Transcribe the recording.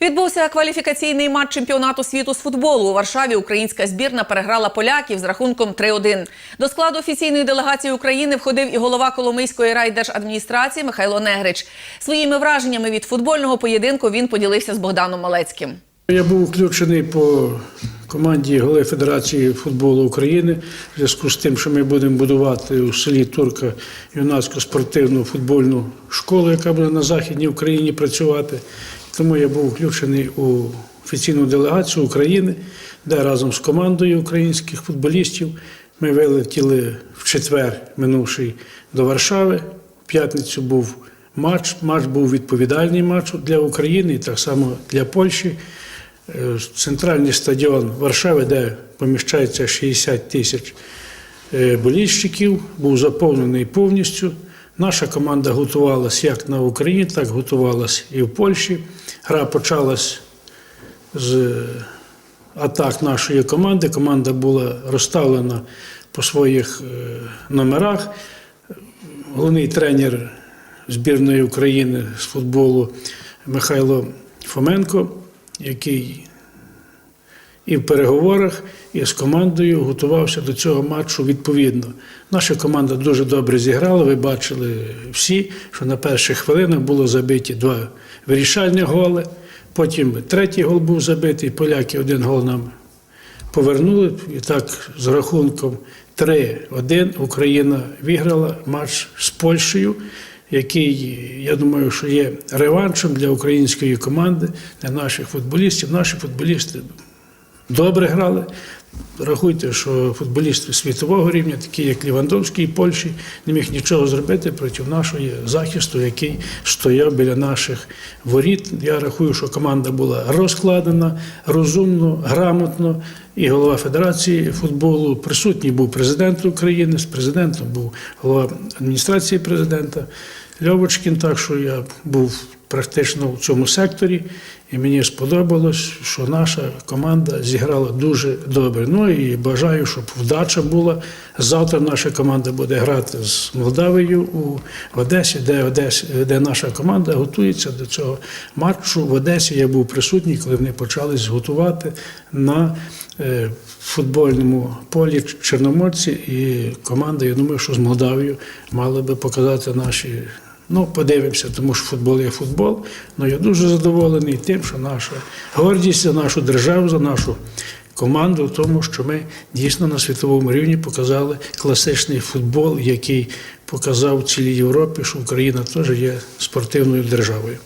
Відбувся кваліфікаційний матч чемпіонату світу з футболу. У Варшаві українська збірна переграла поляків з рахунком 3-1. До складу офіційної делегації України входив і голова Коломийської райдержадміністрації Михайло Негрич. Своїми враженнями від футбольного поєдинку він поділився з Богданом Малецьким. Я був включений по команді голови Федерації футболу України в зв'язку з тим, що ми будемо будувати у селі Турка юнацьку спортивну футбольну школу, яка буде на Західній Україні працювати. Тому я був включений у офіційну делегацію України, де разом з командою українських футболістів ми вилетіли в четвер минувший до Варшави. В п'ятницю був матч. Матч був відповідальний матч для України і так само для Польщі. Е, Центральний стадіон Варшави, де поміщається 60 тисяч е, болільщиків, був заповнений повністю. Наша команда готувалась як на Україні, так готувалась і в Польщі. Гра почалась з атак нашої команди. Команда була розставлена по своїх е, номерах. Головний тренер збірної України з футболу Михайло Фоменко, який і в переговорах, і з командою готувався до цього матчу відповідно. Наша команда дуже добре зіграла. Ви бачили всі, що на перших хвилинах було забиті два вирішальні голи. Потім третій гол був забитий. Поляки один гол нам повернули. І так з рахунком 3-1 Україна виграла матч з Польщею, який, я думаю, що є реваншем для української команди, для наших футболістів. Наші футболісти добре грали. Рахуйте, що футболісти світового рівня, такі як Лівандовський і Польщі, не міг нічого зробити проти нашого захисту, який стояв біля наших воріт. Я рахую, що команда була розкладена, розумно, грамотно. І голова Федерації футболу присутній був президент України, з президентом був голова адміністрації президента Льовочкін. Так що я був практично в цьому секторі, і мені сподобалось, що наша команда зіграла дуже добре. Ну і бажаю, щоб вдача була. Завтра наша команда буде грати з Молдавією у Одесі, де, Одесі, де наша команда готується до цього матчу. В Одесі я був присутній, коли вони почали готувати на е, футбольному полі Чорноморці. І команда, я думаю, що з Молдавією мала би показати наші. Ну, подивимося, тому що футбол є футбол. Ну я дуже задоволений тим, що наша гордість за нашу державу, за нашу команду, в тому, що ми дійсно на світовому рівні показали класичний футбол, який показав цілій Європі, що Україна теж є спортивною державою.